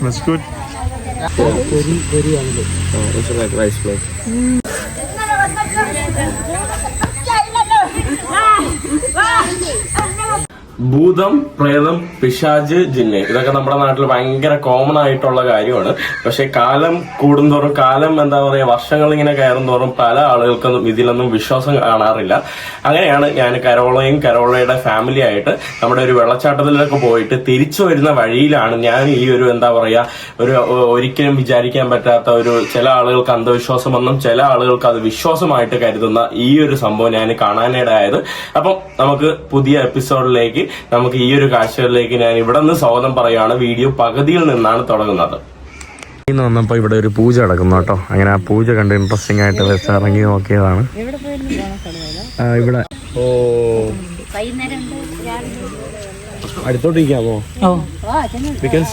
That's good. Very, very, very. Oh, it's like rice flour. Mm. ഭൂതം പ്രേതം പിശാജ് ജിന്ന്. ഇതൊക്കെ നമ്മുടെ നാട്ടിൽ ഭയങ്കര കോമൺ ആയിട്ടുള്ള കാര്യമാണ്. പക്ഷെ കാലം കൂടുന്തോറും കാലം എന്താ പറയുക വർഷങ്ങൾ ഇങ്ങനെ കയറും തോറും പല ആളുകൾക്കൊന്നും ഇതിലൊന്നും വിശ്വാസം കാണാറില്ല. അങ്ങനെയാണ് ഞാൻ കരോളയും കരോളയുടെ ഫാമിലി ആയിട്ട് നമ്മുടെ ഒരു വെള്ളച്ചാട്ടത്തിലൊക്കെ പോയിട്ട് തിരിച്ചു വരുന്ന വഴിയിലാണ് ഞാൻ ഈ ഒരു എന്താ പറയുക ഒരു ഒരിക്കലും വിചാരിക്കാൻ പറ്റാത്ത ഒരു ചില ആളുകൾക്ക് അന്ധവിശ്വാസമെന്നും ചില ആളുകൾക്ക് അത് വിശ്വാസമായിട്ട് കരുതുന്ന ഈ ഒരു സംഭവം ഞാൻ കാണാനിടയായത്. അപ്പം നമുക്ക് പുതിയ എപ്പിസോഡിലേക്ക് നമുക്ക് ഈ ഒരു കാഴ്ചകളിലേക്ക് ഞാൻ ഇവിടെ നിന്ന് സ്വാഗതം പറയുകയാണ്. വീഡിയോ പകുതിയിൽ നിന്നാണ് തുടങ്ങുന്നത്. ഇന്ന് വന്നപ്പോൾ ഇവിടെ ഒരു പൂജ നടക്കുന്നു കേട്ടോ. അങ്ങനെ ആ പൂജ കണ്ട് ഇൻട്രസ്റ്റിംഗ് ആയിട്ട് വെച്ച് ഇറങ്ങി നോക്കിയതാണ്. ആ, ഇവിടെ. ഓ. അടുത്തോട്ടിരിക്കാമോ? We can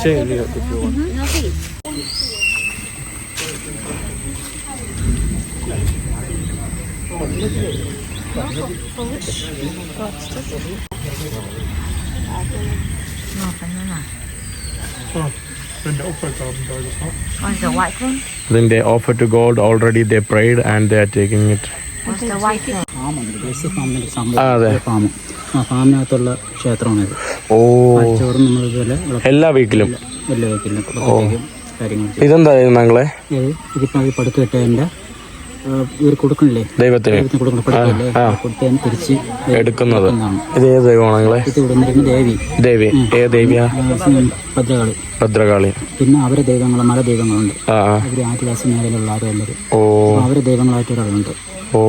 What's the white thing? ഇതിന്റെ offer to God already they pride and they are taking it What's the white ആ ഫാമിനകത്തുള്ള ക്ഷേത്രമാണിത്. ഓ. ചോറും നമ്മൾ ഇതുപോലെ എല്ലാ വീക്കിലും എല്ലാ വീക്കിലും പ്രത്യേകം കാര്യങ്ങൾ ചെയ്യും. ഇതെന്താ നിങ്ങളെ ഇത് ഇതിപ്പോ ഈ പടുത്ത് കെട്ടതിന്റെ ഇവർ കൊടുക്കണില്ലേ? ദൈവത്തിന്. ദൈവത്തിന് കൊടുക്കണ. പടുക്കല്ലേ കൊടുത്തതിന് തിരിച്ച് എടുക്കുന്നത്. ഇത് ഏത് ദൈവമാണ് നിങ്ങളെ ഇത് ദേവി. ദേവി. ഏ ദേവിയാ? ഭദ്രകാളി. ഭദ്രകാളി. പിന്നെ അവരെ ദൈവങ്ങൾ മല ദൈവങ്ങളുണ്ട്. അവർ ആദിവാസി മേഖലയിലുള്ള ആരുള്ളത് ഓ. അവരെ ദൈവങ്ങളായിട്ട് ഒരാളുണ്ട്. ഓ.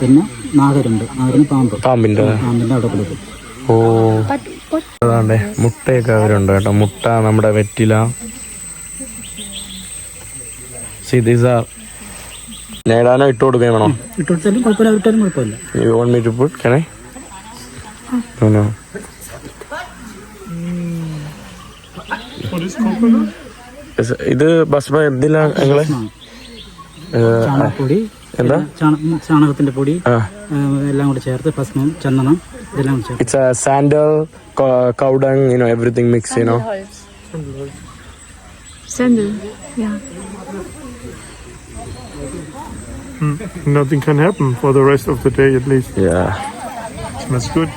പിന്നെ നാഗരുണ്ട്. നാഗരിന് പാമ്പ്. പാമ്പിന്റെ? പാമ്പിന്റെ അവിടെ കൊടുക്കും ഓ. അതാണ്ടേ. മുട്ടയൊക്കെ അവരുണ്ട് കേട്ടോ. മുട്ട നമ്മുടെ വെറ്റില. സി ദീസ് ആർ നേടാനോ ഇട്ട് കൊടുക്കുകയും വേണോ? ഇട്ട് കൊടുത്താലും കുഴപ്പമില്ല. വിട്ടാലും കുഴപ്പമില്ല. You want me to put കണേ no no ഇത് ബസ് എന്തിലാ നിങ്ങളെ? ചാണകപ്പൊടി എന്താ? ചാണകത്തിന്റെ പൊടി എല്ലാം കൂടെ ചേർത്ത് ഭസ്മം ചന്ദനം ഇതെല്ലാം കൂടെ it's sandal cow dung you know everything mix you know sandal Yeah. Nothing can happen for the rest of the day at least. Yeah Schmeckt gut.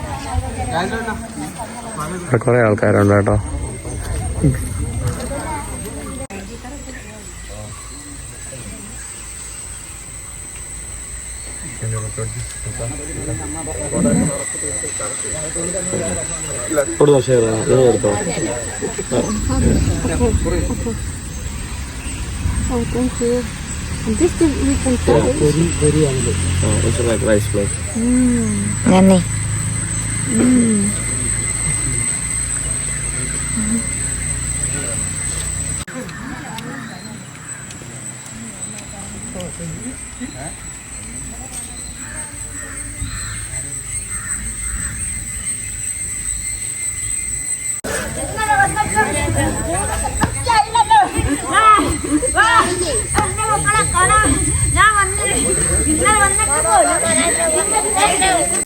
ഇവിടെ കുറെ ആൾക്കാരുണ്ട് കേട്ടോ കൊടുത്തോ ഷെയർ നിങ്ങൾ എടുത്തോ Oh, thank you. This is we can tell. Yeah, very, very angry. Oh, it's like rice flour. Hmm, Yummy. Hmm.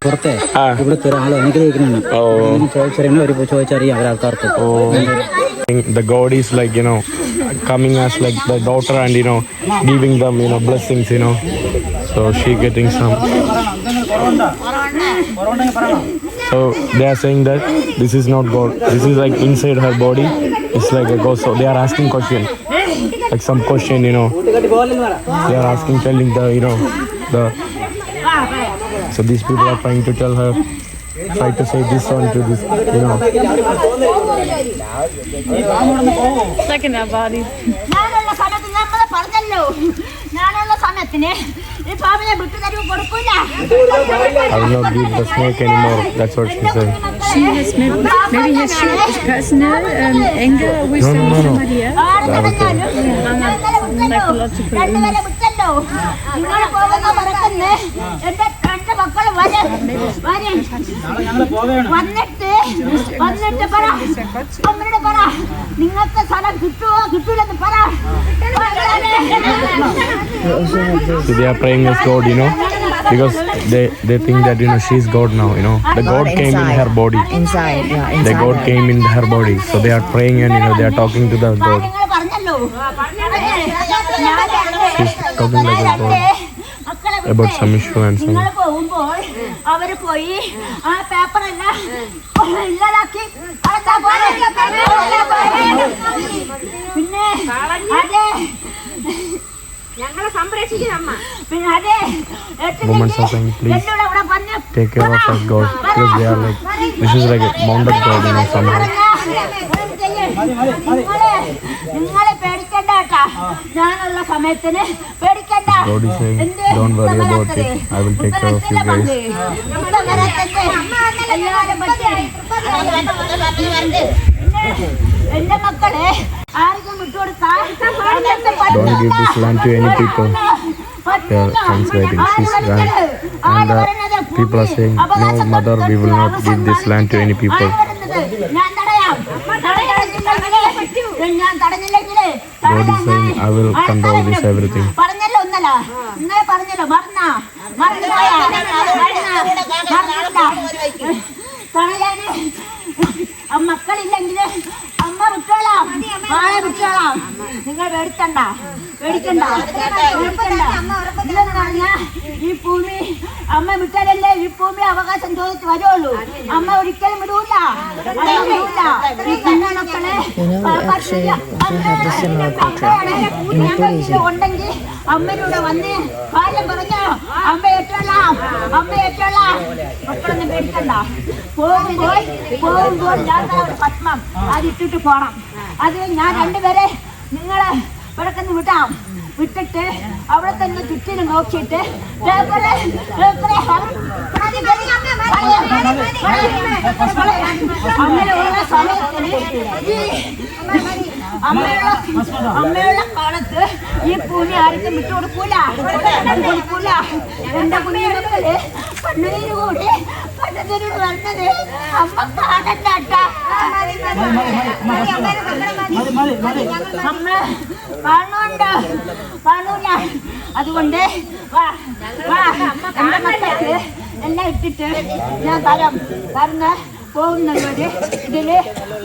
പുറത്തെ ആ ഇവിടുത്തെ ഒരാൾ അനുഗ്രഹിക്കുന്നതാണ് ഓ ഇങ്ങനെ ചോദിച്ചറിയണം ഒരു ചോദിച്ചറിയാം അവരാൾക്കാർക്ക് the god is like you know coming as like the daughter and you know giving them you know blessings you know so she getting some so they are saying that this is not god this is like inside her body it's like a ghost so they are asking question like some question you know they are asking telling the you know the so these people are trying to tell her, try to say this one to this, you know. I will not give the snake anymore. That's what she said. She has maybe, maybe has she personal um, anger with no, no, no. somebody else. That's okay. yeah, psychological illness. വിട്ടല്ലോ നിങ്ങൾ പോകുന്ന പറക്കുന്നേ എന്റെ രണ്ട് മക്കൾ വരും വരും വന്നിട്ട് വന്നിട്ട് പറ അമ്മയോട് പറ നിങ്ങൾക്ക് സ്ഥലം കിട്ടുമോ കിട്ടൂലെന്ന് പറ So they are praying as God, you know, because they they think that you know she's God now. You know, the God came in her body. Inside, yeah. The God came in her body, so they are praying and you know they are talking to the God. നിങ്ങൾ പറഞ്ഞ പറഞ്ഞോളൂ ഞാൻ രണ്ട് ഞാൻ രണ്ട് മക്കളെ About വിട്ടേ. some issue and some- നിങ്ങൾ പോകുമ്പോൾ അവർ പോയി ആ പേപ്പർ എല്ലാം ഇല്ലാതാക്കി അതെന്താ പോലെ? പിന്നെ അതെ ഞങ്ങളെ സംരക്ഷിക്കുന്ന അമ്മ പിന്നെ അതെ Women are saying, please എന്നോട് അവിടെ പറഞ്ഞ Take care of us, God, because they are like, this is like a mounted God, you know, somehow. ഞാനുള്ള സമയത്തിന് പേടിക്കണ്ട എന്റെ മക്കളെ ആർക്കും വിട്ടുകൊടുക്കാൻ Don't give this land to any people. They are translating this land. And uh, people are saying, no, mother, we will not give this land to any people. ഞാൻ തടയാം I will control this everything. പറഞ്ഞല്ലോ ഒന്നല്ല ഇന്നലെ പറഞ്ഞല്ലോ. മറന്ന. മറന്നുപോയാ തടയാന് മക്കളില്ലെങ്കിൽ അമ്മ വിട്ടോളാം. ആളെ വിട്ടോളാം. നിങ്ങൾ പേടിക്കണ്ട. ഇല്ലെന്ന് പറഞ്ഞ ഈ ഭൂമി അമ്മ വിട്ടാലല്ലേ ഈ ഭൂമി അവകാശം ചോദിച്ച് വരുള്ളൂ. അമ്മ ഒരിക്കലും വിടൂല. വിടൂല. ഉണ്ടെങ്കിൽ അമ്മയുടെ വന്ന്. കാര്യം പറഞ്ഞു? അമ്മ ഏറ്റോളാം അമ്മ ഏറ്റോളാം മക്കളൊന്നും പേടിക്കണ്ട. പോകുമ്പോൾ പോകുമ്പോൾ ഞാൻ ഒരു പത്മം. അതിട്ടിട്ട് പോണം. അത് ഞാൻ രണ്ടുപേരെ നിങ്ങളെ ഇവിടക്കൊന്ന് വിട്ടാം വിട്ടിട്ട് അവിടെ തന്നെ ചുറ്റിനും നോക്കിയിട്ട് പേപ്പറ് അമ്മയുള്ള സമയത്തിന് അമ്മയുള്ള അമ്മയുള്ള കാലത്ത് ഈ പൂനെ ആർക്കും വിട്ടുകൊടുക്കൂല കൊടുക്കൂല എന്റെ കുഞ്ഞുങ്ങൾ കണ്ണുനീര് കൂടി കണ്ണുനീര് വരുന്നത് അമ്മ കാണണ്ട അമ്മ കാണുന്നുണ്ട്. കാണൂല. അതുകൊണ്ട് എന്റെ മക്കൾക്ക് എല്ലാം ഇട്ടിട്ട് ഞാൻ തരം. തരുന്ന പോകുന്നവര് ഇതിൽ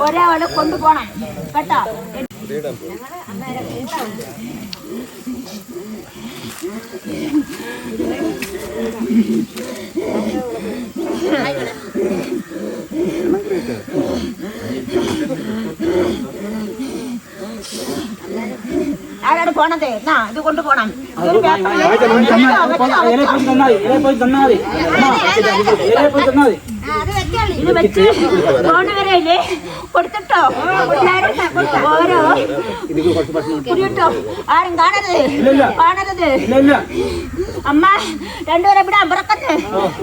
ഒരാളെ കൊണ്ടുപോണം കേട്ടോ? ആരാണ് പോണത് എന്നാ ഇത് കൊണ്ടുപോണം ഇതൊരു പേപ്പറില് ഇത് വെച്ച് പോണവരയിൽ കൊടുത്തിട്ടോ? ഓരോ കുടിയിട്ടോ. ആരും കാണരുത്. കാണരുത്. അമ്മ രണ്ടുപേരെ ഇവിടെ അമ്പറക്കത്ത്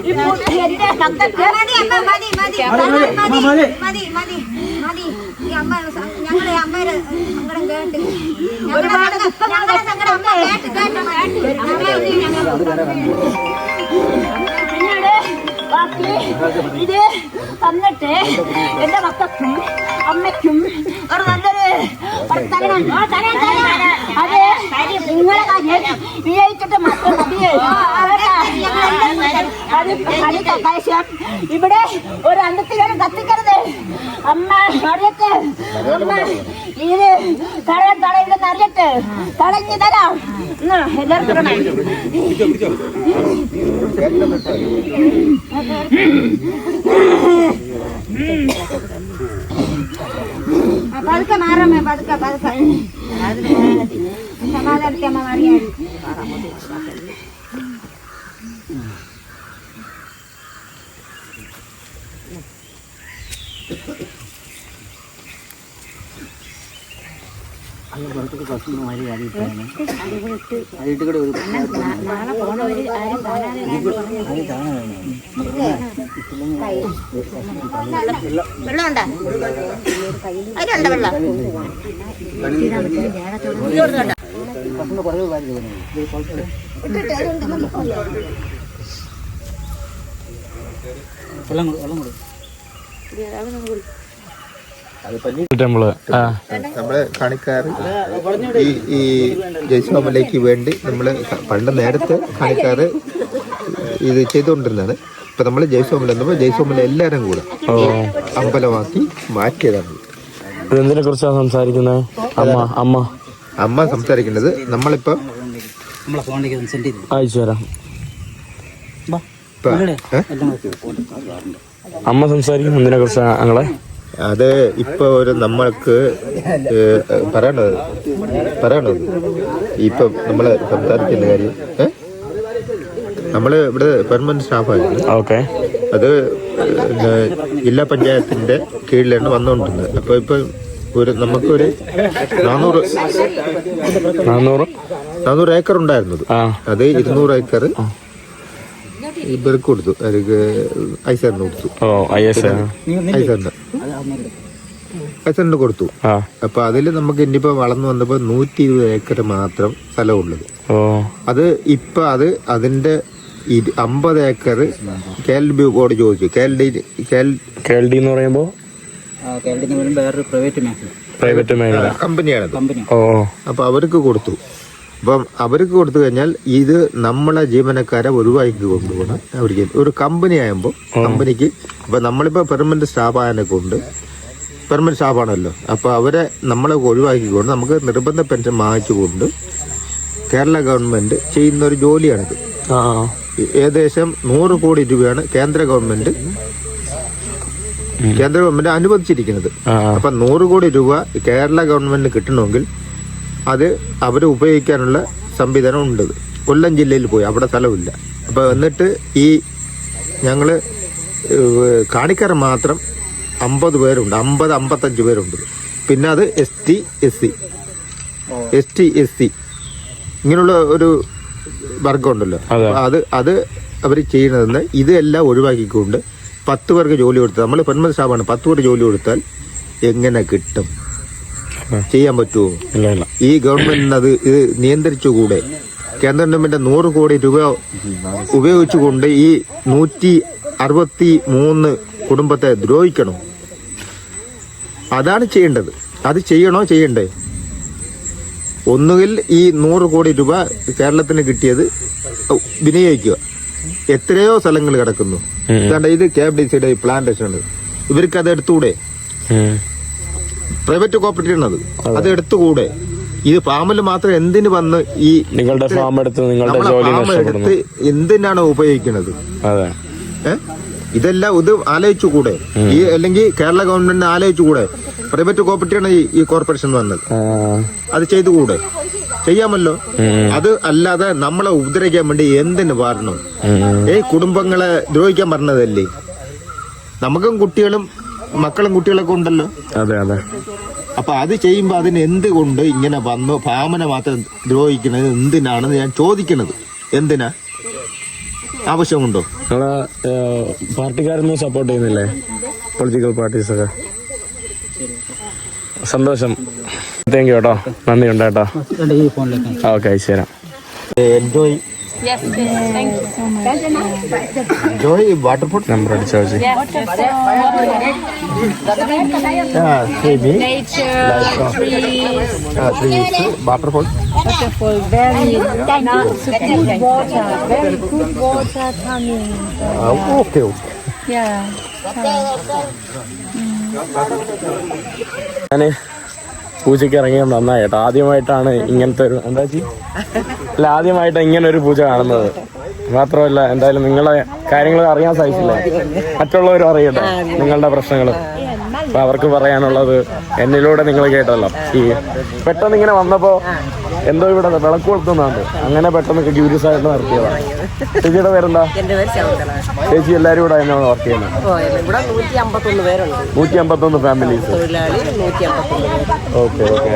ഈ എന്റെ മക്കൾക്ക് ഒരുപാട് പിന്നീട് ബാക്കി ഇത് തന്നിട്ട് എന്റെ മക്കൾക്കും അമ്മയ്ക്കും ഒരു നല്ലൊരു തരണം അത് നിങ്ങളെ കാര്യം വിജയിച്ചിട്ട് മാത്രം മതിയേ അത് അടുത്ത കാശ്യം ഇവിടെ ഒരു അന്തത്തിലും കത്തിക്കരുത് അമ്മ അറിയട്ടെ അമ്മ ഇത് തടയാൻ തടയില്ലെന്ന് അറിയട്ടെ തടഞ്ഞു തരാം എല്ലാവർക്കും. പതുക്കെ മാറാമേ പതുക്കെ പതുക്കെ സമാധാനത്തെ അമ്മ മാറിയാൽ അതിട്ട് കൂടെ ഒരു വെള്ളമുണ്ടോ അതിലുണ്ട് വെള്ളം കൊടുക്കും വെള്ളം കൊടു നമ്മൾ കണിക്കാറ് ഈ ഈ ജയ്സോമലേക്ക് വേണ്ടി നമ്മൾ പണ്ട് നേരത്തെ കണിക്കാറ് ഇത് ചെയ്തുകൊണ്ടിരുന്നതാണ് ഇപ്പൊ നമ്മൾ ജയ്സ്വാമല എന്നപ്പോൾ ജയ്സ്വാമല എല്ലാരും കൂടെ അമ്പലമാക്കി മാറ്റിയതാണ്. എന്തിനെ കുറിച്ചാണ് സംസാരിക്കുന്നത് അമ്മ അമ്മ. അമ്മ സംസാരിക്കുന്നത് നമ്മളിപ്പോ നമ്മളെ ഫോണിലേക്ക് സെൻഡ് ചെയ്തു? അയച്ചു തരാം. അമ്മ സംസാരിക്കും എന്തിനെ കുറിച്ചാണ് ഞങ്ങളെ? അത് ഇപ്പൊ ഒരു നമ്മൾക്ക് പറയണത് പറയണത്. ഇപ്പൊ നമ്മൾ സംസാരിക്കുന്ന കാര്യം നമ്മൾ നമ്മൾ ഇവിടെ പെർമനന്റ് സ്റ്റാഫായിരുന്നു ഓക്കെ. അത് ജില്ലാ പഞ്ചായത്തിന്റെ കീഴിലാണ് വന്നുകൊണ്ടിരുന്നത്. അപ്പോൾ ഇപ്പൊ ഒരു നമുക്കൊരു നാനൂറ് നാനൂറ്? നാനൂറ് ഏക്കർ ഉണ്ടായിരുന്നത്. അത് ഇരുന്നൂറ് ഏക്കർ ഇവർക്ക് കൊടുത്തു. അവർക്ക് ഐസാറിന് കൊടുത്തു. ഐ എസ് ഐസറിന് ഐസറിന് കൊടുത്തു. അപ്പൊ അതിൽ നമുക്ക് ഇനിയിപ്പോ വളർന്നു വന്നപ്പോ നൂറ്റി ഇരുപത് ഏക്കർ മാത്രം സ്ഥലമുള്ളത്. അത് ഇപ്പൊ അത് അതിന്റെ അമ്പത് acre K L B board ചോദിച്ചു. K L D K L K L D എന്ന് പറയുമ്പോൾ വേറൊരു പ്രൈവറ്റ് മേഖല. പ്രൈവറ്റ് മേഖല. കമ്പനിയാണ് കമ്പനി. അപ്പൊ അവർക്ക് കൊടുത്തു. അപ്പം അവർക്ക് കൊടുത്തു കഴിഞ്ഞാൽ ഇത് നമ്മളെ ജീവനക്കാരെ ഒഴിവാക്കി കൊണ്ടുപോകണം. അവർക്ക് ഒരു കമ്പനി ആകുമ്പോൾ കമ്പനിക്ക് ഇപ്പം നമ്മളിപ്പോൾ പെർമനന്റ് സ്റ്റാഫ് ആയതിനെ കൊണ്ട് പെർമനന്റ് സ്റ്റാഫാണല്ലോ അപ്പോൾ അവരെ നമ്മളെ ഒഴിവാക്കിക്കൊണ്ട് നമുക്ക് നിർബന്ധ പെൻഷൻ വാങ്ങിച്ചുകൊണ്ട് കേരള ഗവൺമെന്റ് ചെയ്യുന്ന ഒരു ജോലിയാണിത് ഏകദേശം നൂറ് കോടി രൂപയാണ് കേന്ദ്ര ഗവൺമെന്റ് കേന്ദ്ര ഗവൺമെന്റ് അനുവദിച്ചിരിക്കുന്നത്. അപ്പം അപ്പൊ നൂറ് കോടി രൂപ കേരള ഗവൺമെന്റിന് കിട്ടണമെങ്കിൽ അത് അവർ ഉപയോഗിക്കാനുള്ള സംവിധാനം ഉണ്ട്. കൊല്ലം ജില്ലയിൽ പോയി അവിടെ സ്ഥലമില്ല. അപ്പോൾ എന്നിട്ട് ഈ ഞങ്ങൾ കാണിക്കാർ മാത്രം അമ്പത് പേരുണ്ട്. അമ്പത് അമ്പത്തഞ്ച് പേരുണ്ട്. പിന്നെ അത് S T S C. S T S C. ഇങ്ങനെയുള്ള ഒരു വർഗമുണ്ടല്ലോ. അത്. അത് അവർ ചെയ്യുന്നതെന്ന് ഇതെല്ലാം ഒഴിവാക്കിക്കൊണ്ട് പത്ത് പേർക്ക് ജോലി കൊടുത്താൽ നമ്മൾ പെൺമതി സ്റ്റാഫാണ് പത്ത് പേർക്ക് ജോലി കൊടുത്താൽ എങ്ങനെ കിട്ടും? ചെയ്യാൻ പറ്റുമോ ഇല്ല ഇല്ല. ഈ ഗവൺമെന്റിന് അത് ഇത് നിയന്ത്രിച്ചുകൂടെ? കേന്ദ്ര ഗവൺമെന്റ് നൂറ് കോടി രൂപ ഉപയോഗിച്ചുകൊണ്ട് ഈ നൂറ്റി അറുപത്തി മൂന്ന് കുടുംബത്തെ ദ്രോഹിക്കണോ? അതാണ് ചെയ്യേണ്ടത്. അത് ചെയ്യണോ ചെയ്യണ്ടേ? ഒന്നുകിൽ ഈ നൂറ് കോടി രൂപ കേരളത്തിന് കിട്ടിയത് വിനിയോഗിക്കുക. എത്രയോ സ്ഥലങ്ങൾ കിടക്കുന്നു. ഇതാണ്ട് ഇത് കെ എഫ് ഡി സിയുടെ പ്ലാന്റേഷൻ ഉണ്ട് ഇവർക്ക് അത് എടുത്തുകൂടെ. പ്രൈവറ്റ് കോപ്പറേറ്റീവ് ആണ് അത്. അത് എടുത്തുകൂടെ. ഇത് ഫാമിൽ മാത്രം എന്തിന് വന്ന് ഈ നിങ്ങളുടെ ഫാം എടുത്ത് നിങ്ങളുടെ ജോലി ഫാം എടുത്ത് എന്തിനാണ് ഉപയോഗിക്കുന്നത്? അതെ. ഇതെല്ലാം ഇത് ആലോചിച്ചുകൂടെ? ഈ അല്ലെങ്കിൽ കേരള ഗവൺമെന്റിന് ആലോചിച്ചുകൂടെ? പ്രൈവറ്റ് കോപ്പറേറ്റീവ് ആണ് ഈ- കോർപ്പറേഷൻ വന്നത്. അത് ചെയ്തുകൂടെ? ചെയ്യാമല്ലോ. അത് അല്ലാതെ നമ്മളെ ഉപദ്രവിക്കാൻ വേണ്ടി എന്തിന് പറഞ്ഞു. ഏ കുടുംബങ്ങളെ ദ്രോഹിക്കാൻ പറഞ്ഞതല്ലേ? നമുക്കും കുട്ടികളും മക്കളും കുട്ടികളൊക്കെ ഉണ്ടല്ലോ. അതെ അതെ. അപ്പൊ അത് ചെയ്യുമ്പോ അതിന് എന്തുകൊണ്ട് ഇങ്ങനെ വന്നു? ഭാമനെ മാത്രം ദ്രോഹിക്കുന്നത് എന്തിനാണെന്ന് ഞാൻ ചോദിക്കുന്നത് എന്തിനാ? ആവശ്യമുണ്ടോ? നിങ്ങളെ പാർട്ടിക്കാരൊന്നും സപ്പോർട്ട് ചെയ്യുന്നില്ലേ? പൊളിറ്റിക്കൽ പാർട്ടീസ് ഒക്കെ. സന്തോഷം. താങ്ക് യു കേട്ടോ. നന്ദി ഉണ്ടോ കേട്ടോ ഈ ഫോണിലേക്ക് ഓക്കെ അയച്ചു തരാം. Enjoy Yes, yes, thank you so much. That's a nice bike. Joy, waterproof number of charging. Yeah, yeah maybe. Nature, like, uh, trees. Uh, trees, waterfall. Waterfall, very nice, good water, very good water coming. Uh, okay, okay. Yeah. yeah. Mm. പൂജയ്ക്ക് ഇറങ്ങിയത് നന്നായി കേട്ടോ. ആദ്യമായിട്ടാണ് ഇങ്ങനത്തെ ഒരു എന്താ അല്ല ആദ്യമായിട്ട് ഇങ്ങനെ ഒരു പൂജ കാണുന്നത്. മാത്രമല്ല എന്തായാലും നിങ്ങളെ കാര്യങ്ങൾ അറിയാൻ സാധിച്ചില്ല? മറ്റുള്ളവരും അറിയട്ടെ നിങ്ങളുടെ പ്രശ്നങ്ങളും. അപ്പൊ അവർക്ക് പറയാനുള്ളത് എന്നിലൂടെ നിങ്ങൾ കേട്ടല്ലോ. ഈ പെട്ടെന്ന് ഇങ്ങനെ വന്നപ്പോ എന്തോ ഇവിടെ വിളക്ക് കൊളുത്തുന്നുണ്ട് അങ്ങനെ പെട്ടെന്ന് ക്യൂരിയസ് ആയിട്ട് നിർത്തിയതാണ് ചേച്ചിയുടെ പേരെന്താ? ചേച്ചി എല്ലാവരും കൂടെ തന്നെയാണ് വർക്ക് ചെയ്യുന്നത്? ഓ, ഇവിടെ നൂറ്റി അമ്പത്തൊന്ന് ഫാമിലീസ് ഓക്കെ ഓക്കെ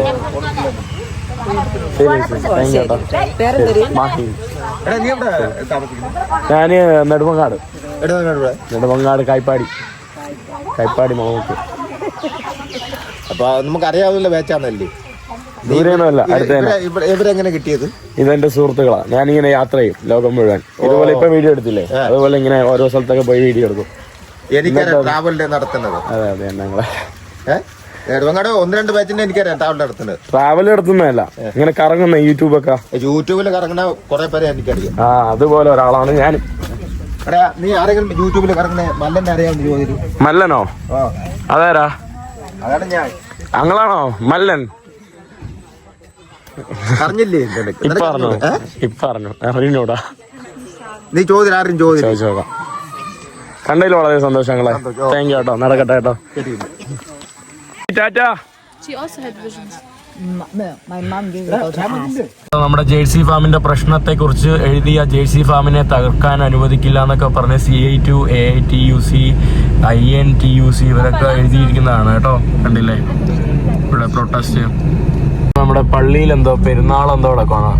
ഞാൻ നെടുമങ്ങാട് നെടുമങ്ങാട് കൈപ്പാടി. കൈപ്പാടി മോക്ക് അപ്പൊ നമുക്ക് അറിയാവുന്ന ബാച്ചാണല്ലേ ദൂരെയൊന്നുമല്ല അടുത്ത് തന്നെ. ഇവരെ- ഇവരെ- ഇവരെങ്ങനെ കിട്ടിയത്? ഇതെന്റെ സുഹൃത്തുക്കളാ. ഞാനിങ്ങനെ യാത്ര ചെയ്യും ലോകം മുഴുവൻ. ഇതുപോലെ ഇപ്പൊ വീഡിയോ എടുത്തില്ലേ? അതുപോലെ ഇങ്ങനെ ഓരോ സ്ഥലത്തൊക്കെ പോയി വീഡിയോ എടുക്കും. എനിക്കറിയാം ട്രാവലിന്റെ നടത്തുന്നത്. അതെ അതെ ഞങ്ങളെ. ഏഹ് ഒന്ന് രണ്ട് ബാച്ചിന്റെ എനിക്കറിയാം ട്രാവൽ നടത്തുന്നത്. ട്രാവൽ നടത്തുന്നതല്ല. ഇങ്ങനെ കറങ്ങുന്ന യൂട്യൂബൊക്കെ. യൂട്യൂബിൽ കറങ്ങുന്ന കുറെ പേരെ എനിക്കറിയാം. ആ അതുപോലെ ഒരാളാണ് ഞാൻ. എടാ നീ ആരെങ്കിലും യൂട്യൂബിൽ കറങ്ങുന്ന മല്ലനെ അറിയാമെന്ന് ചോദിച്ചു മല്ലനോ? അതാരാ? അതാണ് ഞാൻ. അങ്ങളാണോ? മല്ലൻ. അറിഞ്ഞില്ലേ അറിഞ്ഞൂടെ? നീ ചോദ്യം ആരും ചോദ്യം കണ്ടതിൽ വളരെ സന്തോഷങ്ങളെ താങ്ക് യു കേട്ടോ. നടക്കട്ടെ കേട്ടോ. ടാറ്റ. നമ്മുടെ ജേഴ്സി ഫാമിന്റെ പ്രശ്നത്തെ കുറിച്ച് എഴുതിയ ജേഴ്സി ഫാമിനെ തകർക്കാൻ അനുവദിക്കില്ല എന്നൊക്കെ പറഞ്ഞ് C I T U A I T U C I N T U C ഇവരൊക്കെ എഴുതിയിരിക്കുന്നതാണ് കേട്ടോ. കണ്ടില്ലേ? ഇവിടെ പ്രൊട്ടസ്റ്റ് നമ്മുടെ പള്ളിയിൽ എന്തോ പെരുന്നാൾ എന്തോ നടക്കണം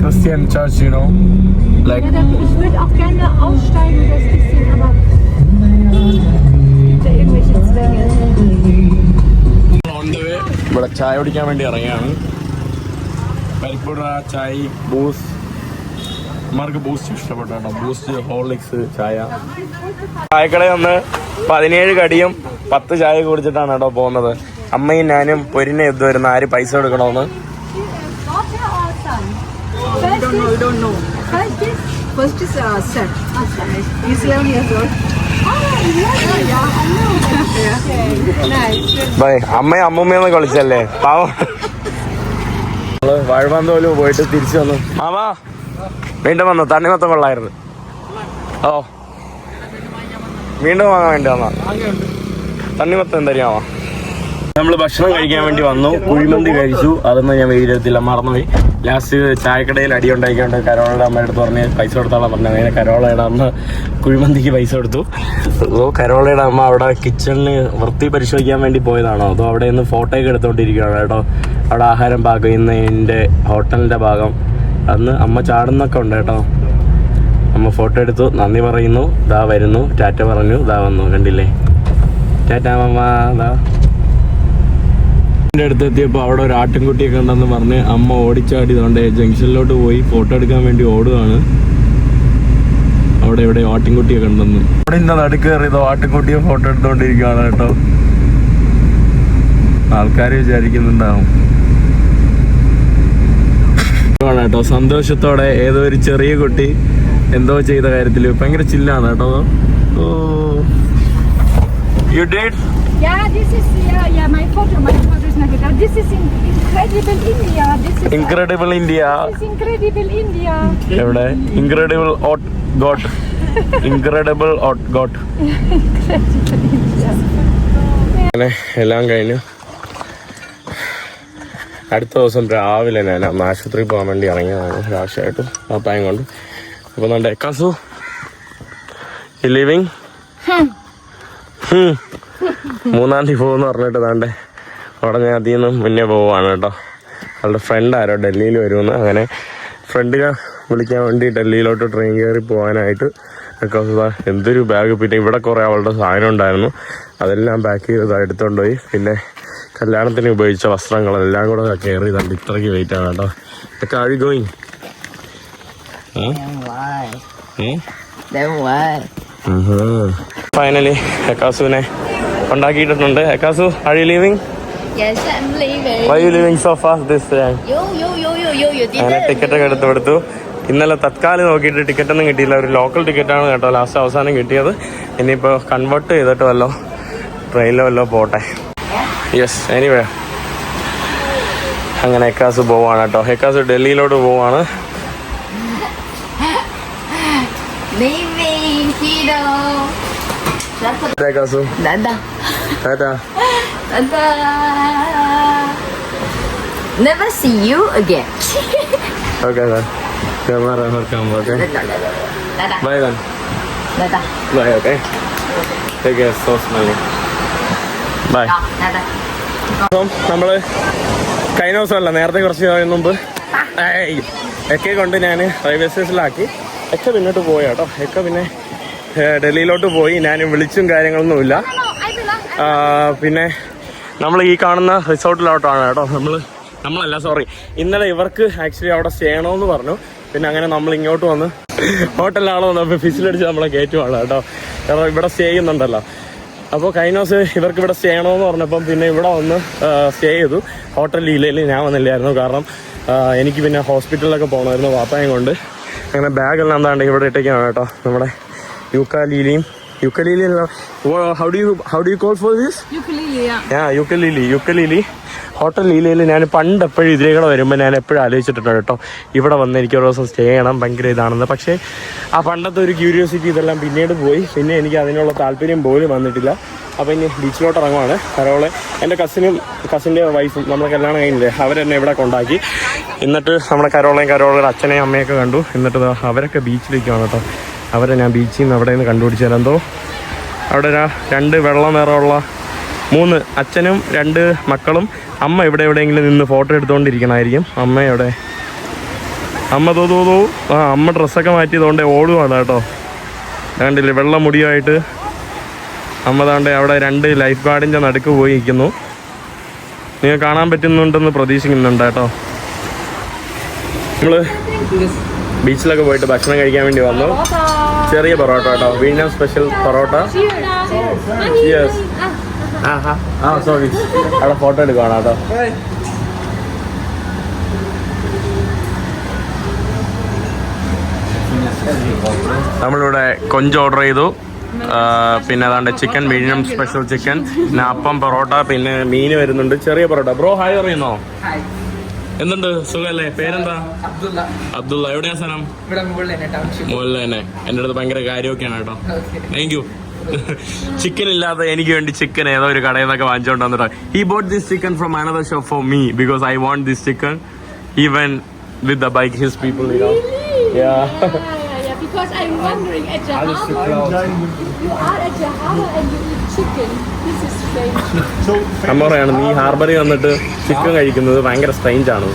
Christian church you know like Ich würde auch gerne aussteigen das bisschen, aber unter irgendwelche Zwänge. ഇവിടെ ചായ കുടിക്കാൻ വേണ്ടി ഇറങ്ങിയാണ് പരിപ്പുട ചായ ബൂസ്. അമ്മമാർക്ക് ബൂസ്റ്റ് ഇഷ്ടപ്പെട്ടു കേട്ടോ ബൂസ്റ്റ് ഹോർലിക്സ് ചായ. ചായക്കടയിൽ വന്ന് പതിനേഴ് കടിയും പത്ത് ചായ കുടിച്ചിട്ടാണ് കേട്ടോ പോകുന്നത്. അമ്മയും ഞാനും പൊരിനെ യുദ്ധം വരുന്ന ആര് പൈസ കൊടുക്കണമെന്ന്? അമ്മയും അമ്മൂമ്മയെന്ന് കളിച്ചല്ലേ? പാവം. വാഴ്വാന്തോലും പോയിട്ട് തിരിച്ചു വന്നു. മാമാ. വീണ്ടും വന്നു. തണ്ണിമത്തം കൊള്ളായിരുന്നു. ഓ. വീണ്ടും വാങ്ങാൻ വേണ്ടി വന്നാ തണ്ണിമത്തം എന്തരിയാവാ? നമ്മൾ ഭക്ഷണം കഴിക്കാൻ വേണ്ടി വന്നു. കുഴിമന്തി കഴിച്ചു. അതൊന്നും ഞാൻ വെയിലെടുത്തില്ല. മറന്നുപോയി. ലാസ്റ്റ് ചായക്കടയിൽ അടി ഉണ്ടാക്കിക്കൊണ്ട് കരോളയുടെ അമ്മയുടെ അടുത്ത് പറഞ്ഞ് പൈസ കൊടുത്താളാ പറഞ്ഞത്. അങ്ങനെ കരോളയുടെ അമ്മ കുഴിമന്തിക്ക് പൈസ കൊടുത്തു. അതോ കരോളയുടെ അമ്മ അവിടെ കിച്ചണിന് വൃത്തി പരിശോധിക്കാൻ വേണ്ടി പോയതാണോ? അതോ അവിടെ നിന്ന് ഫോട്ടോയൊക്കെ എടുത്തുകൊണ്ടിരിക്കുകയാണോ കേട്ടോ അവിടെ ആഹാരം പാകം ചെയ്യുന്നതിന്റെ ഹോട്ടലിന്റെ ഭാഗം. അന്ന് അമ്മ ചാടുന്നൊക്കെ ഉണ്ട് കേട്ടോ. അമ്മ ഫോട്ടോ എടുത്തു നന്ദി പറയുന്നു ദാ വരുന്നു ടാറ്റ പറഞ്ഞു ദാ വന്നു കണ്ടില്ലേ? ടാറ്റ ദാ. എന്റെ അടുത്ത് എത്തിയപ്പോൾ അവിടെ ഒരു ആട്ടിൻകുട്ടിയൊക്കെ ഉണ്ടെന്ന് പറഞ്ഞ് അമ്മ ഓടിച്ചാടി അതുകൊണ്ട് ജംഗ്ഷനിലോട്ട് പോയി ഫോട്ടോ എടുക്കാൻ വേണ്ടി ഓടുകയാണ് അവിടെ ഇവിടെ ആട്ടിൻകുട്ടിയൊക്കെ ഉണ്ടെന്ന്. അവിടെ ഇന്ന നടുക്ക് കയറിയതോ ആട്ടിൻകുട്ടിയെ ഫോട്ടോ എടുത്തുകൊണ്ടിരിക്കുകയാണ് കേട്ടോ. ആൾക്കാർ വിചാരിക്കുന്നുണ്ടാവും. ആണ് കേട്ടോ സന്തോഷത്തോടെ ഏതോ ഒരു ചെറിയ കുട്ടി എന്തോ ചെയ്ത കാര്യത്തിൽ ഭയങ്കര ചില്ലാണ് കേട്ടോ. ഓ. You did incredible India. എവിടെ? Incredible out got incredible out got അങ്ങനെ എല്ലാം കഴിഞ്ഞു. അടുത്ത ദിവസം രാവിലെ ഞാൻ അന്ന് ആശുപത്രിയിൽ പോകാൻ വേണ്ടി ഇറങ്ങിയതാണ് രാവശ്യമായിട്ട് പാപ്പായം കൊണ്ട്. അപ്പോൾ നല്ല കസു ലിവിങ് മൂന്നാം തീയതി പോകുമെന്ന് പറഞ്ഞിട്ട് താണ്ടെ അവിടെ ഞാൻ അതിൽ നിന്നും മുന്നേ പോവാണ് കേട്ടോ. അവളുടെ ഫ്രണ്ട് ആരോ ഡൽഹിയിൽ വരുമെന്ന്. അങ്ങനെ ഫ്രണ്ടിനെ വിളിക്കാൻ വേണ്ടി ഡൽഹിയിലോട്ട് ട്രെയിൻ കയറി പോകാനായിട്ട് ഒക്കെ എന്തൊരു ബാഗ് പിന്നെ ഇവിടെ കുറേ അവളുടെ സാധനം ഉണ്ടായിരുന്നു. അതെല്ലാം പാക്ക് ചെയ്ത് എടുത്തുകൊണ്ട് എടുത്തോണ്ട് പോയി. പിന്നെ കല്യാണത്തിന് ഉപയോഗിച്ച വസ്ത്രങ്ങളെല്ലാം കൂടെ കയറി തണ്ട് ഇത്രയ്ക്ക് വെയിറ്റ് ആണ് കേട്ടോ. ഒക്കെ ആഴി ഗോയിങ് ഫൈനലി ഹെക്കാസുവിനെ ഉണ്ടാക്കിയിട്ടുണ്ട്. ഹെക്കാസു ആഴി leaving Yes, I'm leaving. You Yo, yo, yo, yo, yo, you did അങ്ങനെ. ടിക്കറ്റ് ഒക്കെ എടുത്ത് കൊടുത്തു. ഇന്നലെ തത്കാലം നോക്കിയിട്ട് ടിക്കറ്റ് ഒന്നും കിട്ടിയില്ല. ഒരു ലോക്കൽ ടിക്കറ്റാണ് കേട്ടോ ലാസ്റ്റ് അവസാനം കിട്ടിയത്. ഇനിയിപ്പോൾ കൺവേർട്ട് ചെയ്തിട്ട് വല്ലോ ട്രെയിനിലോ വല്ലോ പോട്ടെ. യെസ് എനിവേ അങ്ങനെ ഹെക്കാസ് പോവാണ് കേട്ടോ. ഹെക്കാസ് ഡൽഹിയിലോട്ട് പോവാണ്. Never see you again. Camera നോക്കാം okay Dada. Bye Bye, Dada. Bye okay take care so smelly bye. അപ്പം നമ്മൾ കഴിഞ്ഞ ദിവസമല്ല നേരത്തെ കുറച്ച് സമയം മുമ്പ് എക്കെ കൊണ്ട് ഞാൻ റെയിൽവേ സ്റ്റേഷനിലാക്കി എക്കെ പിന്നോട്ട് പോയി കേട്ടോ. എക്കെ പിന്നെ ഡൽഹിയിലോട്ട് പോയി. ഞാൻ വിളിച്ചും കാര്യങ്ങളൊന്നുമില്ല. പിന്നെ നമ്മൾ ഈ കാണുന്ന റിസോർട്ടിലോട്ടാണ് കേട്ടോ. നമ്മൾ നമ്മളല്ല സോറി ഇന്നലെ ഇവർക്ക് ആക്ച്വലി അവിടെ ചെയ്യണമെന്ന് പറഞ്ഞു. പിന്നെ അങ്ങനെ നമ്മൾ ഇങ്ങോട്ട് വന്ന് ഹോട്ടലിലാണോ വന്നപ്പോൾ ഫിസിലടിച്ച് നമ്മളെ കയറ്റുവാണ് കേട്ടോ. കാരണം ഇവിടെ സ്റ്റേ ചെയ്യുന്നുണ്ടല്ലോ. അപ്പോൾ കഴിഞ്ഞ ദിവസം ഇവർക്ക് ഇവിടെ സ്റ്റേ ചെയ്യണമെന്ന് പറഞ്ഞപ്പം പിന്നെ ഇവിടെ വന്ന് സ്റ്റേ ചെയ്തു. ഹോട്ടൽ ലീലയിൽ ഞാൻ വന്നില്ലായിരുന്നു. കാരണം എനിക്ക് പിന്നെ ഹോസ്പിറ്റലിലൊക്കെ പോകണമായിരുന്നു വാപ്പായം കൊണ്ട്. അങ്ങനെ ബാഗെല്ലാം എന്താണ്ട് ഇവിടെ ഇട്ടേക്കാണ് കേട്ടോ നമ്മുടെ യുക്ക ലീലയും ukulele how do you how do you call for this ukulele ukulele hotel ലീലയിൽ ഞാൻ പണ്ട് എപ്പോഴും ഇതിലേക്കൂടെ വരുമ്പോൾ ഞാൻ എപ്പോഴും ആലോചിച്ചിട്ടുണ്ട് കേട്ടോ. ഇവിടെ വന്ന് എനിക്ക് ഒരു ദിവസം സ്റ്റേ ചെയ്യണം ഭയങ്കര ഇതാണെന്ന്. പക്ഷേ ആ പണ്ടത്തെ ഒരു ക്യൂരിയോസിറ്റി ഇതെല്ലാം പിന്നീട് പോയി. പിന്നെ എനിക്ക് അതിനുള്ള താല്പര്യം പോലും വന്നിട്ടില്ല. അപ്പോൾ ഇനി ബീച്ചിലോട്ട് ഇറങ്ങുവാണ്. കരോളെ എന്റെ കസിനും കസിന്റെ വൈഫും നമ്മളെ കല്യാണം കഴിഞ്ഞില്ലേ? അവരെന്നെ ഇവിടെ കൊണ്ടാക്കി. എന്നിട്ട് നമ്മുടെ കരോളയും കരോളയുടെ അച്ഛനെയും അമ്മയൊക്കെ കണ്ടു. എന്നിട്ട് അവരൊക്കെ ബീച്ചിലേക്ക് ബീച്ചിലേക്കാണ് കേട്ടോ. അവരെ ഞാൻ ബീച്ചിൽ നിന്ന് അവിടെ നിന്ന് കണ്ടുപിടിച്ചാൽ എന്തോ? അവിടെ രണ്ട് വെള്ളം നിറമുള്ള മൂന്ന് അച്ഛനും രണ്ട് മക്കളും. അമ്മ ഇവിടെ എവിടെയെങ്കിലും നിന്ന് ഫോട്ടോ എടുത്തുകൊണ്ടിരിക്കണമായിരിക്കും അമ്മ എവിടെ? അമ്മ തോതോ തോ ആ അമ്മ ഡ്രസ്സൊക്കെ മാറ്റിയതുകൊണ്ട് ഓടുവാണ് കേട്ടോ. കണ്ടില്ലേ വെള്ള മുടിയായിട്ട് അമ്മ താണ്ടെ അവിടെ രണ്ട് ലൈഫ് ഗാർഡിന്റെ നടുക്ക് പോയി നിൽക്കുന്നു. നിങ്ങൾ കാണാൻ പറ്റുന്നുണ്ടെന്ന് പ്രതീക്ഷിക്കുന്നുണ്ട് കേട്ടോ. നമ്മൾ ബീച്ചിലൊക്കെ പോയിട്ട് ഭക്ഷണം കഴിക്കാൻ വേണ്ടി വന്നു. ചെറിയ പൊറോട്ട കേട്ടോ. വീണ്ടും സ്പെഷ്യൽ പൊറോട്ട. യെസ് ആ സോറി അവിടെ ഫോട്ടോ എടുക്കുവാണ് കേട്ടോ. നമ്മളിവിടെ കൊഞ്ച് ഓർഡർ ചെയ്തു. പിന്നെ അതാണ്ട് ചിക്കൻ മീഡിയം സ്പെഷ്യൽ ചിക്കൻ പിന്നെ അപ്പം പൊറോട്ട പിന്നെ മീൻ വരുന്നുണ്ട്. ചെറിയ പൊറോട്ട. Bro hi പറയുന്നോ? എന്തുണ്ട്? സുഖല്ലേ? പേരെന്താ? അബ്ദുള്ള. എവിടെയാ സ്ഥലം? മുകളിൽ തന്നെ എന്റെ അടുത്ത് ഭയങ്കര കാര്യമൊക്കെയാണ് കേട്ടോ. താങ്ക് യു ചിക്കൻ ഇല്ലാതെ എനിക്ക് വേണ്ടി ചിക്കൻ ഏതോ ഒരു കടയിൽ നിന്നൊക്കെ വാങ്ങിച്ചോണ്ട് ഹി ഈ bought this chicken from another shop for me because I want this chicken even with the bike his people Yeah, yeah, because I'm wondering at the harbor. You are at the harbor and you eat chicken. This is strange. അമ്മ പറയാണ് നീ ഹാർബറിൽ വന്നിട്ട് chicken കഴിക്കുന്നത് ഭയങ്കര strange ആണ്